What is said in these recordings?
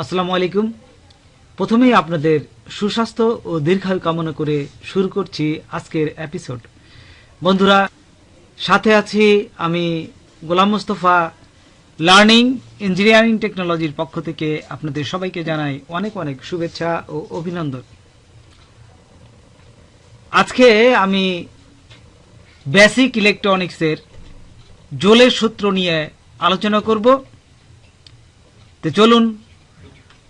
আসসালামু আলাইকুম। প্রথমেই আপনাদের সুস্বাস্থ্য ও দীর্ঘায়ু কামনা করে শুরু করছি আজকের এপিসোড বন্ধুরা, সাথে আছি আমি গোলাম মোস্তফা লার্নিং ইঞ্জিনিয়ারিং টেকনোলজির পক্ষ থেকে আপনাদের সবাইকে জানাই অনেক অনেক শুভেচ্ছা ও অভিনন্দন। আজকে আমি বেসিক ইলেকট্রনিক্সের জোলের সূত্র নিয়ে আলোচনা করব। তো চলুন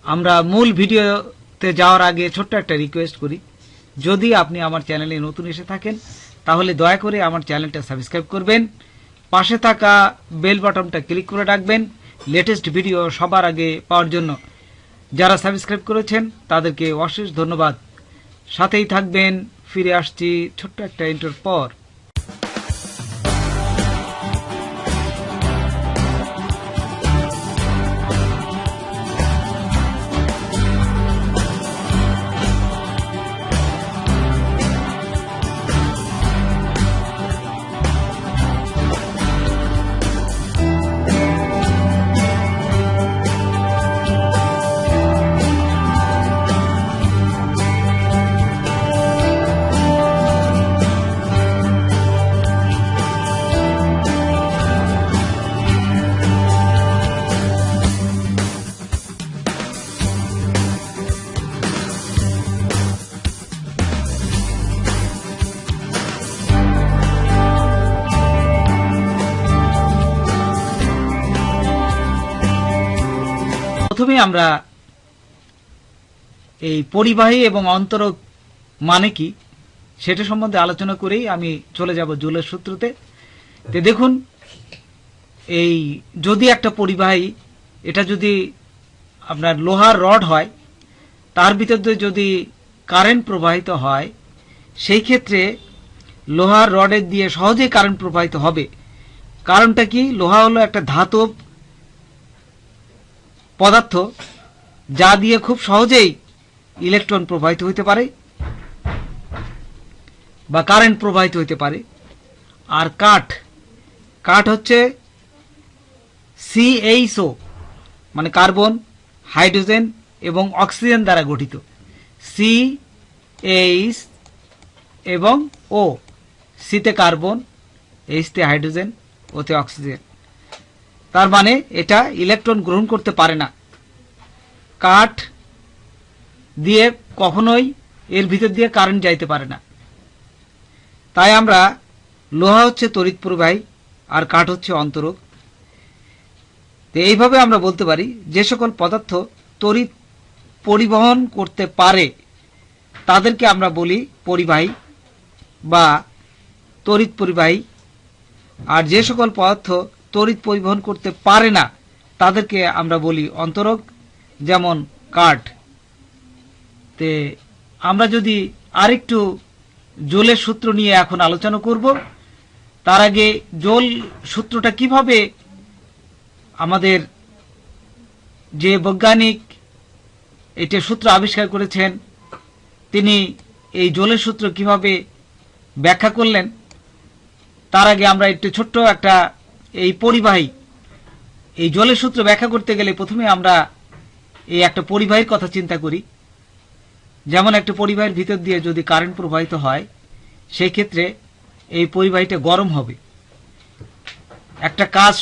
আমরা মূল ভিডিওতে যাওয়ার আগে ছোট্ট একটা রিকোয়েস্ট করি। যদি আপনি আমার চ্যানেলে নতুন এসে থাকেন, তাহলে দয়া করে আমার চ্যানেলটা সাবস্ক্রাইব করবেন। পাশে থাকা বেল বাটনটা ক্লিক করে রাখবেন। লেটেস্ট ভিডিও সবার আগে পাওয়ার জন্য। যারা সাবস্ক্রাইব করেছেন, তাদেরকে অশেষ ধন্যবাদ। সাথেই থাকবেন, ফিরে আসছি ছোট্ট একটা ইন্টার পর। প্রথমে আমরা এই পরিবাহী এবং অন্তরক মানে কি, সেটা সম্বন্ধে আলোচনা করেই আমি চলে যাব জুলের সূত্রতে। তো দেখুন, এই যদি একটা পরিবাহী, এটা যদি আপনার লোহার রড হয়, তার ভিতর দিয়ে যদি কারেন্ট প্রবাহিত হয়, সেই ক্ষেত্রে লোহার রডের দিয়ে সহজেই কারেন্ট প্রবাহিত হবে। কারণটা কি, লোহা হলো একটা ধাতব পদার্থ, যা দিয়ে খুব সহজেই ইলেকট্রন প্রবাহিত হইতে পারে বা কারেন্ট প্রবাহিত হইতে পারে। আর কাঠ কাঠ হচ্ছে সিএইচও মানে কার্বন, হাইড্রোজেন এবং অক্সিজেন দ্বারা গঠিত। সি এইচ এবং ও সিতে কার্বন এইচতে হাইড্রোজেন ওতে অক্সিজেন। তার মানে এটা ইলেকট্রন গ্রহণ করতে পারে না। কাঠ দিয়ে কখনোই এর ভিতর দিয়ে কারেন্ট যাইতে পারে না। তাই আমরা লোহা হচ্ছে তড়িৎ প্রবাহী আর কাঠ হচ্ছে অন্তরক তো এইভাবে আমরা বলতে পারি, যে সকল পদার্থ তড়িৎ পরিবহন করতে পারে, তাদেরকে আমরা বলি পরিবাহী বা তড়িৎ পরিবাহী। আর যে সকল পদার্থ তড়িৎ পরিবহন করতে পারে না, তাদেরকে আমরা বলি অন্তরক, যেমন কাঠ। তে আমরা যদি আরেকটু জোলের সূত্র নিয়ে এখন আলোচনা করব, তার আগে জোল সূত্রটা কীভাবে আমাদের যে বৈজ্ঞানিক এটি সূত্র আবিষ্কার করেছেন, তিনি এই জোলের সূত্র কীভাবে ব্যাখ্যা করলেন, তার আগে আমরা একটু ছোট্ট একটা এই পরিবাহী, এই জলের সূত্র ব্যাখ্যা করতে গেলে প্রথমে আমরা এই একটা পরিবাহীর কথা চিন্তা করি। যেমন একটা পরিবাহীর ভিতর দিয়ে যদি কারেন্ট প্রবাহিত হয় সেই ক্ষেত্রে এই পরিবাহীটা গরম হবে। একটা কাজ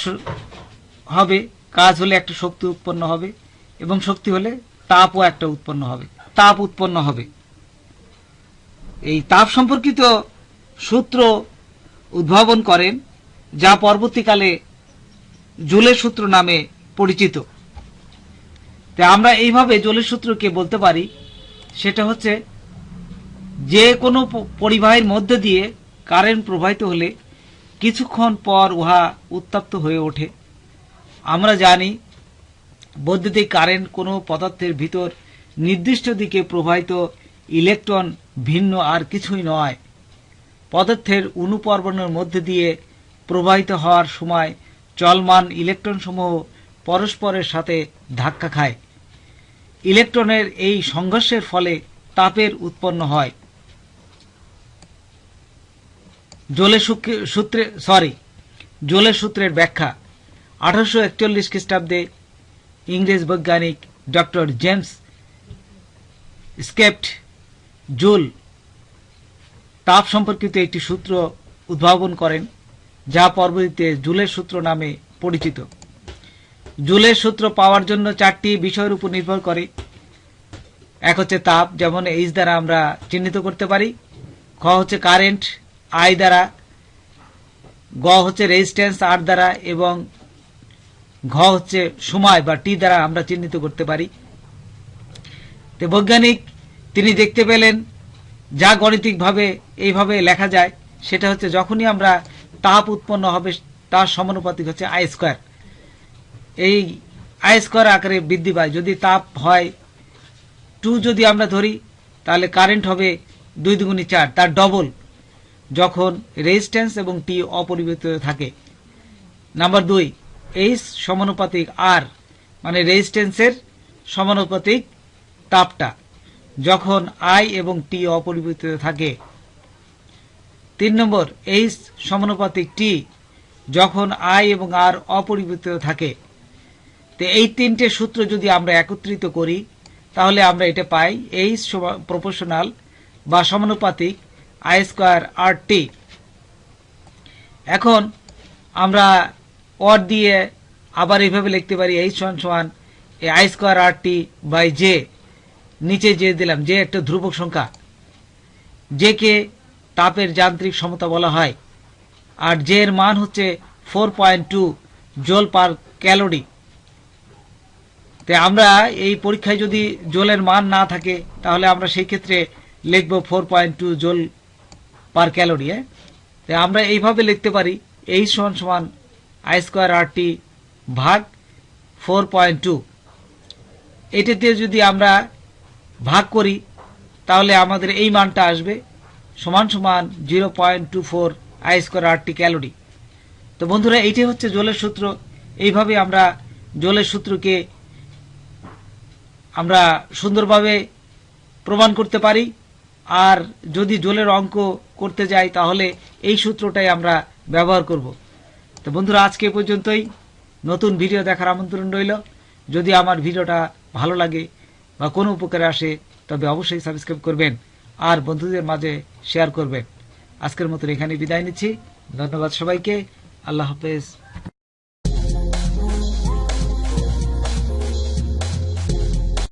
হবে, কাজ হলে একটা শক্তি উৎপন্ন হবে এবং শক্তি হলে তাপও একটা উৎপন্ন হবে, তাপ উৎপন্ন হবে। এই তাপ সম্পর্কিত সূত্র উদ্ভাবন করেন যা পরবর্তীকালে জোলের সূত্র নামে পরিচিত। তাই আমরা এইভাবে জোলের সূত্রকে বলতে পারি, সেটা হচ্ছে যে কোনো পরিবাহের মধ্যে দিয়ে কারেন্ট প্রবাহিত হলে কিছুক্ষণ পর উহা উত্তপ্ত হয়ে ওঠে। আমরা জানি বৈদ্যুতিক কারেন্ট কোনো পদার্থের ভিতর নির্দিষ্ট দিকে প্রবাহিত ইলেকট্রন ভিন্ন আর কিছুই নয়। পদার্থের অনুপর্বণের মধ্যে দিয়ে প্রবাহিত হওয়ার সময় চলমান ইলেকট্রনসমূহ পরস্পরের সাথে ধাক্কা খায়। ইলেকট্রনের এই সংঘর্ষের ফলে তাপের উৎপন্ন হয়। জোলের সূত্রে সরি জোলের সূত্রের ব্যাখ্যা। আঠারোশো একচল্লিশ খ্রিস্টাব্দে ইংরেজ বৈজ্ঞানিক ডক্টর জেমস স্কেপ্ট জুল তাপ সম্পর্কিত একটি সূত্র উদ্ভাবন করেন। যা পরবর্তীতে জুলের সূত্র নামে পরিচিত। জুলের সূত্র পাওয়ার জন্য চারটি বিষয়ের উপর নির্ভর করে। এক হচ্ছে তাপ, যেমন এইচ দ্বারা আমরা চিহ্নিত করতে পারি। খ হচ্ছে কারেন্ট, আই দ্বারা। গ হচ্ছে রেজিস্ট্যান্স, আর দ্বারা। এবং ঘ হচ্ছে সময় বা টি দ্বারা আমরা চিহ্নিত করতে পারি। তো বৈজ্ঞানিক তিনি দেখতে পেলেন, যা গণিতিকভাবে এইভাবে লেখা যায়, সেটা হচ্ছে যখনই আমরা তাপ উৎপন্ন হবে তার সমানুপাতিক হচ্ছে আই স্কোয়ার এই আই স্কোয়ার আকারে বৃদ্ধি পায়। যদি তাপ হয় টু যদি আমরা ধরি, তাহলে কারেন্ট হবে দুই দুগুণি চার। তার ডবল যখন রেজিস্ট্যান্স এবং টি অপরিবর্তিত থাকে। নাম্বার দুই এইচ সমানুপাতিক আর মানে রেজিস্ট্যান্সের সমানুপাতিক তাপটা। যখন আই এবং টি অপরিবর্তিত থাকে তিন নম্বর এইচ সমানুপাতিক টি যখন আই এবং আর অপরিবর্তিত থাকে। তো এই তিনটে সূত্র যদি আমরা একত্রিত করি, তাহলে আমরা এটা পাই এইচ প্রপোর্শনাল বা সমানুপাতিক আই স্কোয়ার আর টি এখন আমরা অর দিয়ে আবার এইভাবে লিখতে পারি এইচ ওয়ান সমান I square R T by J নিচে যে দিলাম যে একটা ধ্রুবক সংখ্যা। যে কে তাপের যান্ত্রিক সমতা বলা হয়। আর জে এর মান হচ্ছে four point two joule per calorie. তো আমরা এই পরীক্ষায় যদি জোলের মান না থাকে, তাহলে আমরা সেই ক্ষেত্রে লিখব four point two joule per calorie হ্যাঁ? তো আমরা এইভাবে লিখতে পারি, এই সমান সমান আই স্কোয়ার আর টি ভাগ ফোর পয়েন্ট টু এটাতে যদি আমরা ভাগ করি, তাহলে আমাদের এই মানটা আসবে সমান সমান zero point two four I square R T calorie তো বন্ধুরা, এইটাই হচ্ছে জলের সূত্র। এইভাবে আমরা জলের সূত্রকে আমরা সুন্দরভাবে প্রমাণ করতে পারি। আর যদি জলের অঙ্ক করতে যাই, তাহলে এই সূত্রটাই আমরা ব্যবহার করব। তো বন্ধুরা, আজকে পর্যন্তই। নতুন ভিডিও দেখার আমন্ত্রণ রইল। যদি আমার ভিডিওটা ভালো লাগে বা কোনো উপকারে আসে, তবে অবশ্যই সাবস্ক্রাইব করবেন। আর বন্ধুদের মাঝে শেয়ার করবেন। আজকের মতো এখানে বিদায় নিচ্ছি। ধন্যবাদ সবাইকে। আল্লাহ হাফেজ।